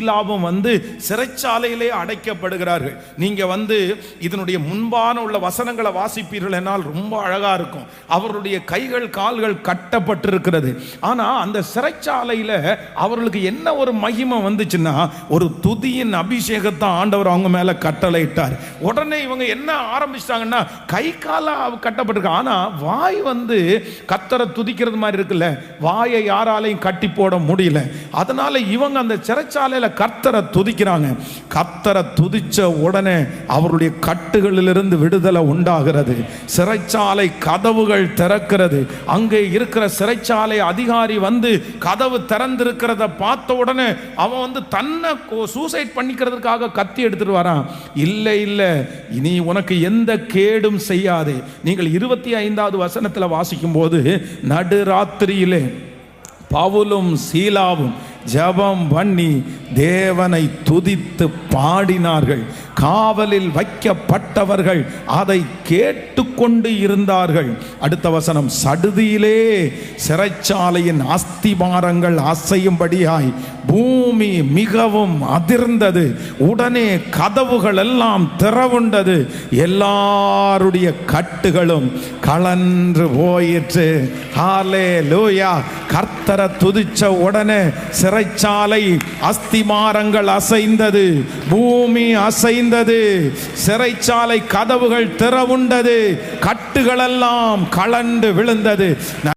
லாபம் வந்து சிறைச்சாலையிலே அடைக்கப்படுகிறார்கள். நீங்க வந்து இதனுடைய முன்பான உள்ள வசனங்களை வாசிப்பீர்கள் என்னால் ரொம்ப அழகா இருக்கும். அவருடைய கைகள் கால்கள் கட்டப்பட்டிருக்கிறது. ஆனா அந்த சிறைச்சாலையில அவர்களுக்கு என்ன ஒரு மகிமை வந்துச்சுன்னா ஒரு துதியின் அபிஷேகத்தை ஆண்டவர் அவங்க மேல கட்டளையிட்டார். உடனே இவங்க என்ன ஆரம்பிச்சிட்டாங்கன்னா கை கால கட்டப்பட்டிருக்கு. ஆனா வாய் வந்து கத்தரை துதிக்கிறது மாதிரி இருக்குல்ல வாயை யாராலையும் கட்டி போட முடியல. அதனால இவங்க அந்த சிறைச்சாலையில் கர்த்தரை துதிக்கிறாங்க. கர்த்தரை துதிச்ச உடனே அவருடைய கட்டுகளிலிருந்து விடுதலை உண்டாகிறது. சிறைச்சாலை கதவுகள் திறக்கிறது. அங்கே இருக்கிற சிறைச்சாலை அதிகாரி வந்து கதவு திறந்திருக்கிறத பார்த்த உடனே அவன் வந்து தன்னை சூசைட் பண்ணிக்கிறதுக்காக கத்தி எடுத்துட்டு வரான். இல்லை இல்லை. இனி உனக்கு எந்த கேடும் செய்யாது. நீங்கள் இருபத்தி ஐந்தாவது வசனத்தில் வாசிக்கும் போது நடுராத்திரியிலே பவுலும் சீலாவும் ஜெபம் பண்ணி தேவனை துதித்து பாடினார்கள். காவலில் வைக்கப்பட்டவர்கள் அதை கேட்டுக்கொண்டு இருந்தார்கள். அடுத்த வசனம் சடுதியிலே சிறைச்சாலையின் அஸ்திபாரங்கள் அசையும்படியாய் பூமி மிகவும் அதிர்ந்தது. உடனே கதவுகள் எல்லாம் திறவுண்டது. எல்லாருடைய கட்டுகளும் கலன்று போயிற்று. ஹாலே லூயா கர்த்தரை துதிச்ச உடனே சிறைச்சாலை அஸ்திமாரங்கள் அசைந்தது பூமி அசைந்தது சிறைச்சாலை கதவுகள் திறவுண்டது கட்டுகளெல்லாம் கலண்டு விழுந்தது.